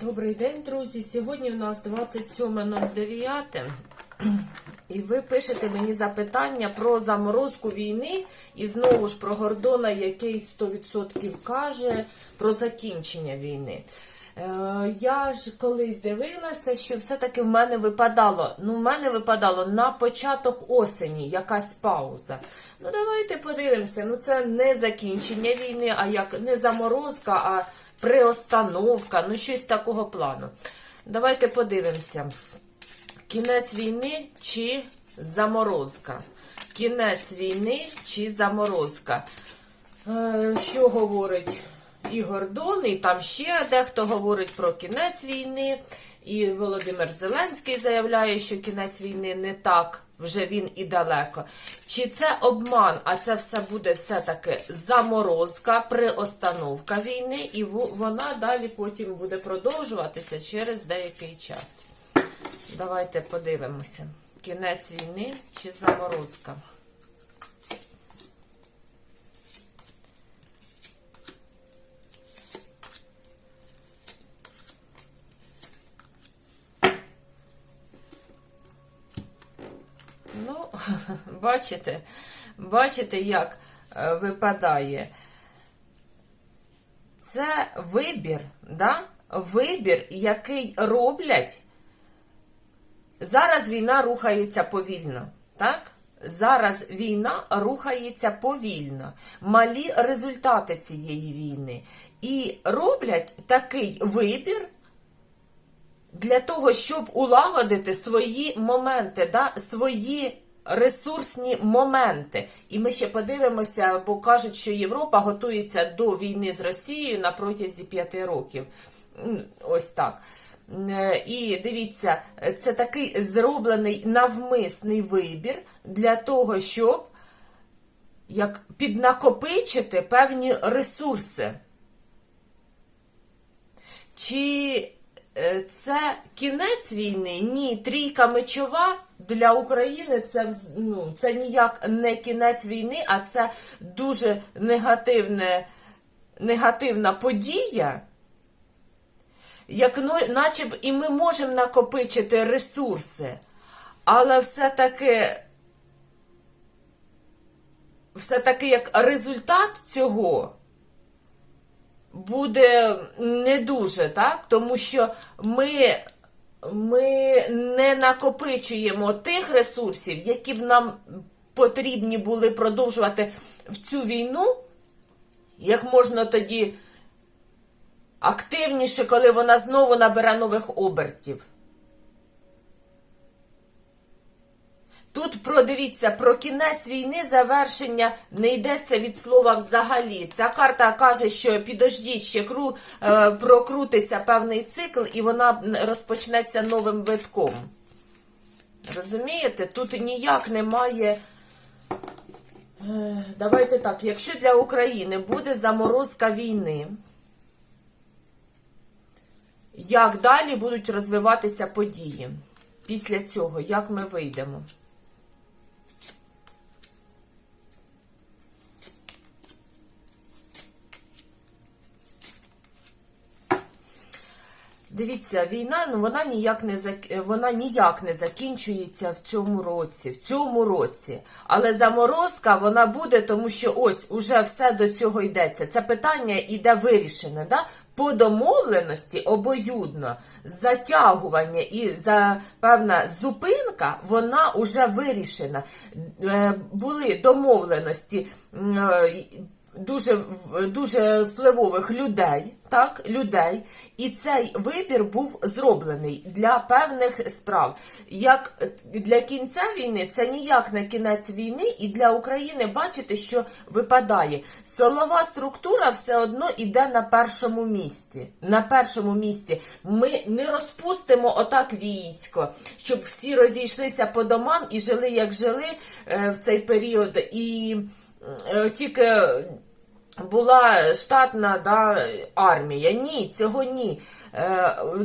Добрий день, друзі. Сьогодні у нас 27.09. І ви пишете мені запитання про заморозку війни і знову ж про Гордона, який 100% каже про закінчення війни. Е, Я ж колись дивилася, що все-таки в мене випадало. Ну, в мене випадало на початок осені якась пауза. Ну, давайте подивимося. Ну, це не закінчення війни, а як не заморозка, а приостановка, ну щось такого плану. Давайте подивимося. Кінець війни чи заморозка? Кінець війни чи заморозка? Е, Що говорить і Гордон, і там ще дехто говорить про кінець війни. І Володимир Зеленський заявляє, що кінець війни не так, вже він і далеко. Чи це обман, а це все буде все-таки заморозка, приостановка війни, і вона далі потім буде продовжуватися через деякий час. Давайте подивимося. Кінець війни чи заморозка? бачите, бачите, як е, випадає. Це вибір, да? вибір, який роблять. Зараз війна рухається повільно, так? Зараз війна рухається повільно. Малі результати цієї війни. І роблять такий вибір для того, щоб улагодити свої моменти, да? свої ресурсні моменти. І ми ще подивимося, бо кажуть, що Європа готується до війни з Росією на протязі п'яти років. Ось так. Е, І дивіться, це такий зроблений навмисний вибір для того, щоб як піднакопичити певні ресурси. Чи е, це кінець війни? Ні, трійка мечова для України це, ну, це ніяк не кінець війни, а це дуже негативне, негативна подія. Як ну, наче б і ми можемо накопичити ресурси, але все-таки все-таки як результат цього буде не дуже, так? Тому що ми, ми не накопичуємо тих ресурсів, які б нам потрібні були продовжувати в цю війну, як можна тоді активніше, коли вона знову набере нових обертів. Про дивіться, про кінець війни завершення не йдеться від слова взагалі. Ця карта каже, що підождіть, ще кру, е, прокрутиться певний цикл, і вона розпочнеться новим витком. Розумієте? Тут ніяк немає. Е, Давайте так, якщо для України буде заморозка війни, як далі будуть розвиватися події після цього, як ми вийдемо? Дивіться, війна ну вона ніяк не зак- вона ніяк не закінчується в цьому році, в цьому році. Але заморозка вона буде, тому що ось уже все до цього йдеться. Це питання іде вирішене, да? По домовленості обоюдно затягування і за певна зупинка, вона вже вирішена. Е, Були домовленості. Дуже, дуже впливових людей, так, людей, і цей вибір був зроблений для певних справ. Як для кінця війни, це ніяк не кінець війни, і для України бачите, що випадає. Силова структура все одно іде на першому місці. На першому місці. Ми не розпустимо отак військо, щоб всі розійшлися по домам і жили, як жили е, в цей період. І е, тільки була штатна да, армія. Ні, цього ні.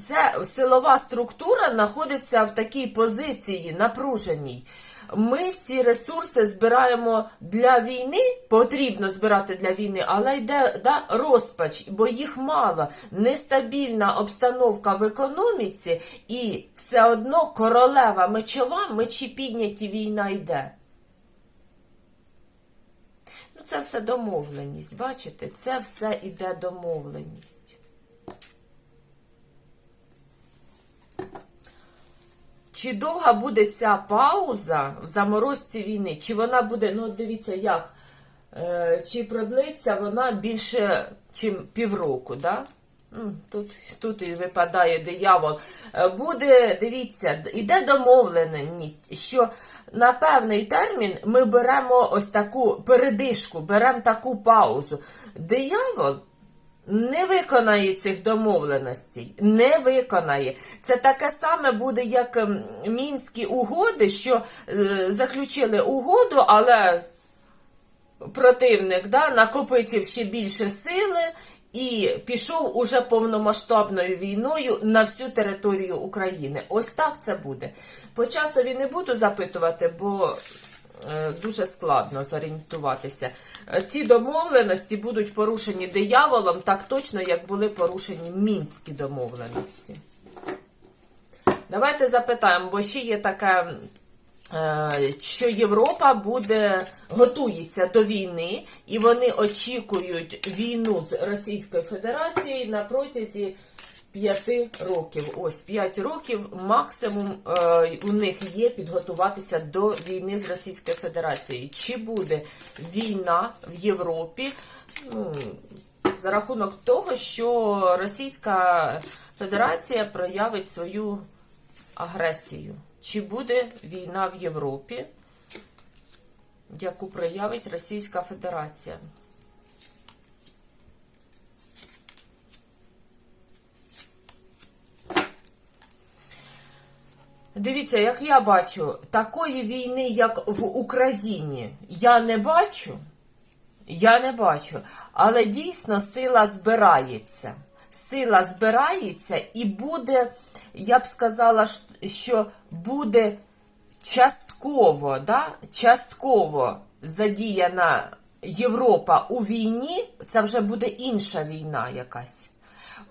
Це силова структура знаходиться в такій позиції напруженій. ми всі ресурси збираємо для війни, потрібно збирати для війни, але йде да, розпач, бо їх мало. Нестабільна обстановка в економіці, і все одно королева мечова, мечі підняті, війна йде. Це все домовленість, бачите? Це все іде домовленість. Чи довга буде ця пауза в заморозці війни? Чи вона буде, ну дивіться, як? Е, чи продлиться вона більше, ніж півроку, да? М, Тут, тут і випадає диявол. Е, Буде, дивіться, іде домовленість, що на певний термін ми беремо ось таку передишку, беремо таку паузу. Диявол не виконає цих домовленостей, не виконає. Це таке саме буде, як ем, мінські угоди, що е, заключили угоду, але противник да, накопичив ще більше сили і пішов уже повномасштабною війною на всю територію України. Ось так це буде. По часові не буду запитувати, бо е, дуже складно зорієнтуватися. Ці домовленості будуть порушені дияволом так точно, як були порушені мінські домовленості. Давайте запитаємо, бо ще є таке, е, що Європа буде готується до війни, і вони очікують війну з Російською Федерацією на протязі 5 років. Ось 5 років максимум е, у них є підготуватися до війни з Російською Федерацією. Чи буде війна в Європі? Ну, за рахунок того, що Російська Федерація проявить свою агресію. Чи буде війна в Європі, яку проявить Російська Федерація? Дивіться, як я бачу, такої війни, як в Україні, я не бачу. Я не бачу. Але дійсно сила збирається. Сила збирається і буде, я б сказала, що буде частково, да? частково задіяна Європа у війні, це вже буде інша війна якась.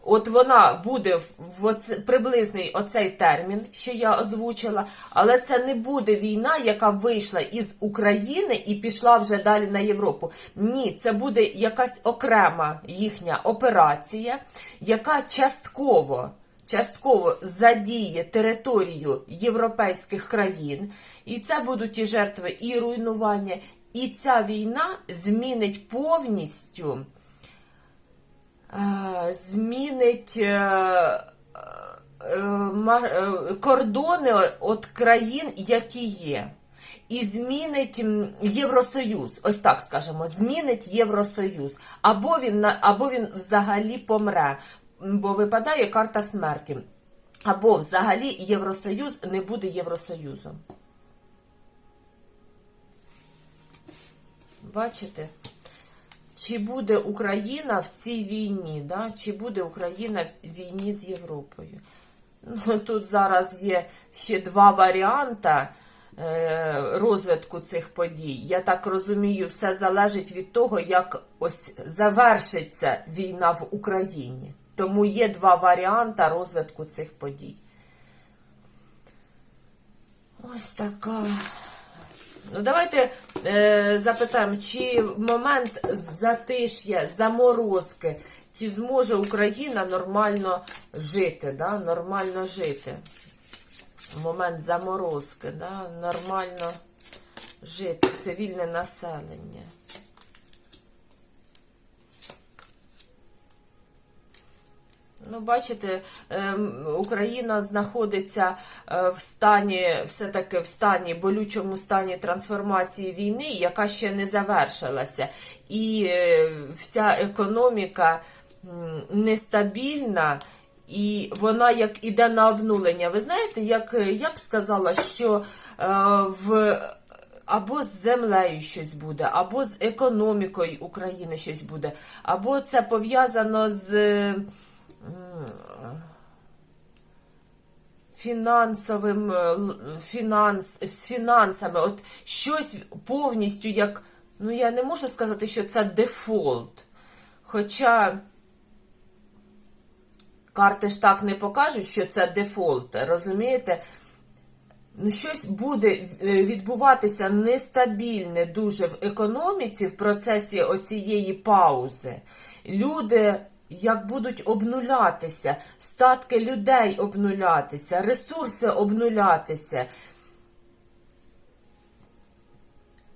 От вона буде в- оце, приблизний оцей термін, що я озвучила, але це не буде війна, яка вийшла із України і пішла вже далі на Європу. Ні, це буде якась окрема їхня операція, яка частково. Частково задіє територію європейських країн, і це будуть і жертви, і руйнування. І ця війна змінить повністю е, змінить е, е, кордони от країн, які є. І змінить Євросоюз, ось так скажемо, змінить Євросоюз. Або він, або він взагалі помре, бо випадає карта смерті. Або взагалі Євросоюз не буде Євросоюзом. Бачите? Чи буде Україна в цій війні? Да? Чи буде Україна в війні з Європою? Ну, тут зараз є ще два варіанти е, розвитку цих подій. Я так розумію, все залежить від того, як ось завершиться війна в Україні. Тому є два варіанти розвитку цих подій. Ось така. Ну, давайте е, запитаємо, чи момент затиш'я, заморозки, чи зможе Україна нормально жити, да? нормально жити. Момент заморозки, да? нормально жити, цивільне населення. Ну, бачите, ем, Україна знаходиться е, в стані, все-таки в стані, болючому стані трансформації війни, яка ще не завершилася. І е, вся економіка нестабільна, і вона як іде на обнулення. Ви знаєте, як я б сказала, що е, в або з землею щось буде, або з економікою України щось буде, або це пов'язано з фінансовим е, фінанс, з фінансами. От щось повністю як. Ну, я не можу сказати, що це дефолт. Хоча карти ж так не покажуть, що це дефолт, розумієте? Ну, щось буде е, відбуватися нестабільне дуже в економіці в процесі оцієї паузи. Люди як будуть обнулятися, статки людей обнулятися, ресурси обнулятися.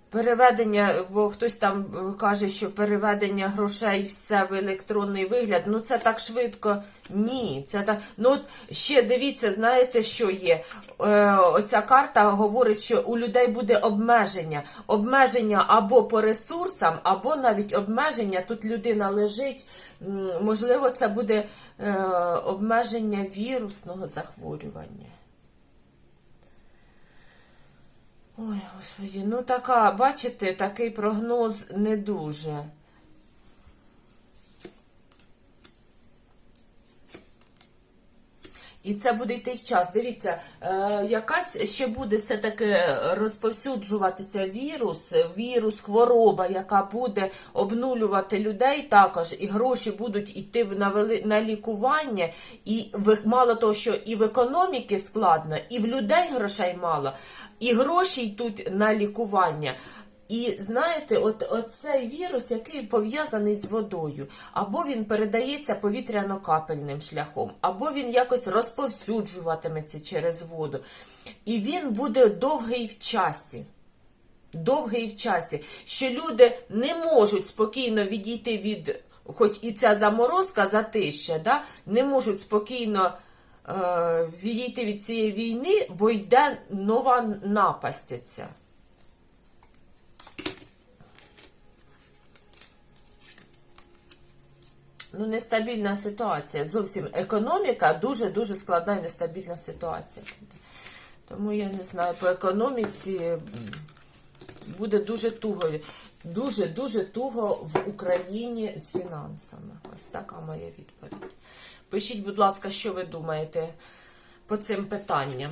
Переведення, бо хтось там каже, що переведення грошей все в електронний вигляд. Ну це так швидко. Ні, це так. Ну от ще дивіться, знаєте, що є? Е, оця карта говорить, що у людей буде обмеження. Обмеження або по ресурсам, або навіть обмеження. Тут людина лежить. Можливо, це буде е, обмеження вірусного захворювання. Ой, господі, ну така, бачите, такий прогноз не дуже. І це буде йти час. Дивіться, е, якась ще буде все-таки розповсюджуватися вірус, вірус, хвороба, яка буде обнулювати людей також, і гроші будуть йти на, на лікування. І мало того, що і в економіки складно, і в людей грошей мало, і гроші йдуть на лікування. І знаєте, от оцей вірус, який пов'язаний з водою, або він передається повітряно-капельним шляхом, або він якось розповсюджуватиметься через воду. І він буде довгий в часі. Довгий в часі, що люди не можуть спокійно відійти від, хоч і ця заморозка затища, да, не можуть спокійно е, відійти від цієї війни, бо йде нова напасть оця. Ну, нестабільна ситуація. Зовсім економіка дуже-дуже складна і нестабільна ситуація. Тому я не знаю, по економіці буде дуже туго. Дуже-дуже туго в Україні з фінансами. Ось така моя відповідь. Пишіть, будь ласка, що ви думаєте по цим питанням.